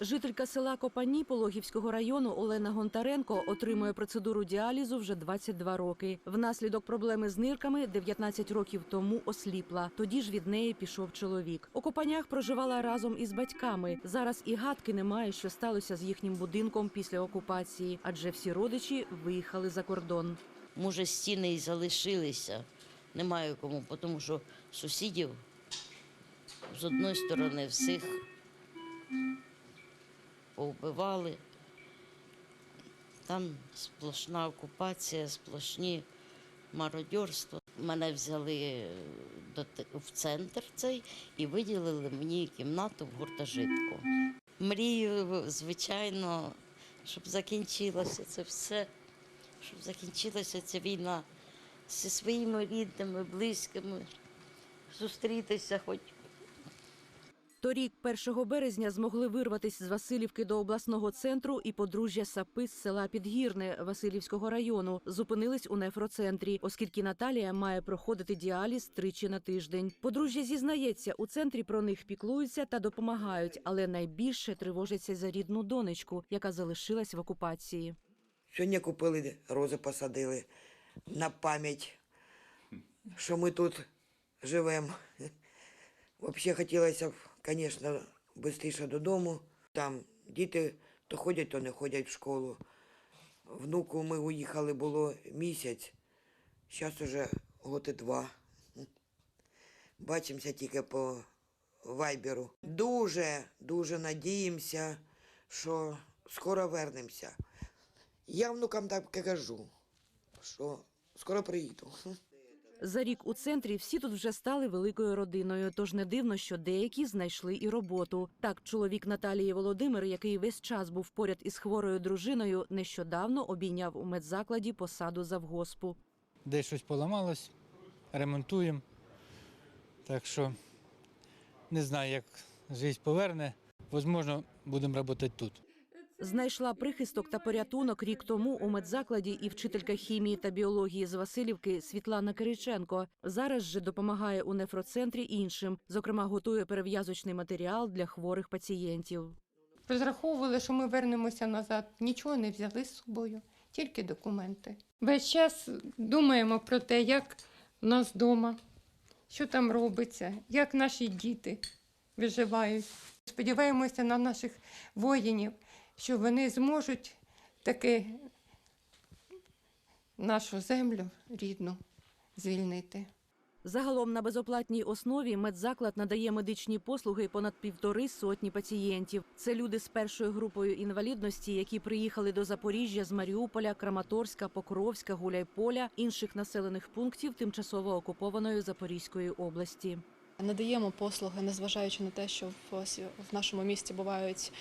Жителька села Копані Пологівського району Олена Гонтаренко отримує процедуру діалізу вже 22 роки. Внаслідок проблеми з нирками 19 років тому осліпла. Тоді ж від неї пішов чоловік. У Копанях проживала разом із батьками. Зараз і гадки немає, що сталося з їхнім будинком після окупації, адже всі родичі виїхали за кордон. Може, стіни і залишилися. Немає кому, тому що сусідів з одної сторони всіх повбивали. Там сплошна окупація, сплошні мародьорство. Мене взяли в центр цей і виділили мені кімнату в гуртожитку. Мрію, звичайно, щоб закінчилося це все, щоб закінчилася ця війна зі своїми рідними, близькими, зустрітися хоч Торік, 1 березня, змогли вирватися з Васильівки до обласного центру і подружжя Сапи з села Підгірне Васильівського району зупинились у нефроцентрі, оскільки Наталія має проходити діаліз тричі на тиждень. Подружжя зізнається, у центрі про них піклуються та допомагають, але найбільше тривожаться за рідну донечку, яка залишилась в окупації. Сьогодні купили рози, посадили на пам'ять, що ми тут живемо. Взагалі хотілося б, звісно, швидше додому. Там діти то ходять, то не ходять в школу. Внуку ми уїхали було місяць, зараз уже год і два. Бачимося тільки по вайберу. Дуже, дуже надіємося, що скоро вернемося. Я внукам так кажу, що скоро приїду. За рік у центрі всі тут вже стали великою родиною. Тож не дивно, що деякі знайшли і роботу. Так, чоловік Наталії Володимир, який весь час був поряд із хворою дружиною, нещодавно обійняв у медзакладі посаду завгоспу. Десь щось поламалось, ремонтуємо. Так що не знаю, як життя поверне. Можливо, будемо працювати тут. Знайшла прихисток та порятунок рік тому у медзакладі і вчителька хімії та біології з Васильівки Світлана Кириченко. Зараз же допомагає у нефроцентрі іншим, зокрема, готує перев'язочний матеріал для хворих пацієнтів. Розраховували, що ми вернемося назад. Нічого не взяли з собою, тільки документи. Весь час думаємо про те, як в нас вдома, що там робиться, як наші діти виживають. Сподіваємося на наших воїнів, що вони зможуть таки нашу землю рідну звільнити. Загалом на безоплатній основі медзаклад надає медичні послуги понад півтори сотні пацієнтів. Це люди з першою групою інвалідності, які приїхали до Запоріжжя з Маріуполя, Краматорська, Покровська, Гуляйполя, інших населених пунктів тимчасово окупованої Запорізької області. Надаємо послуги, незважаючи на те, що в, нашому місті бувають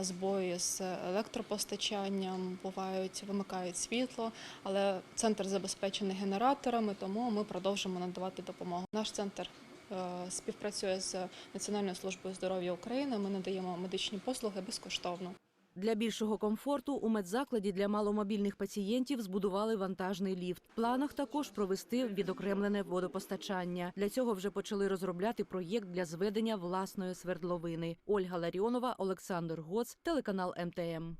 збої з електропостачанням, бувають вимикають світло, але центр забезпечений генераторами, тому ми продовжимо надавати допомогу. Наш центр е, співпрацює з Національною службою здоров'я України. Ми надаємо медичні послуги безкоштовно. Для більшого комфорту у медзакладі для маломобільних пацієнтів збудували вантажний ліфт. В планах також провести відокремлене водопостачання. Для цього вже почали розробляти проєкт для зведення власної свердловини. Ольга Ларіонова, Олександр Гоц, телеканал МТМ.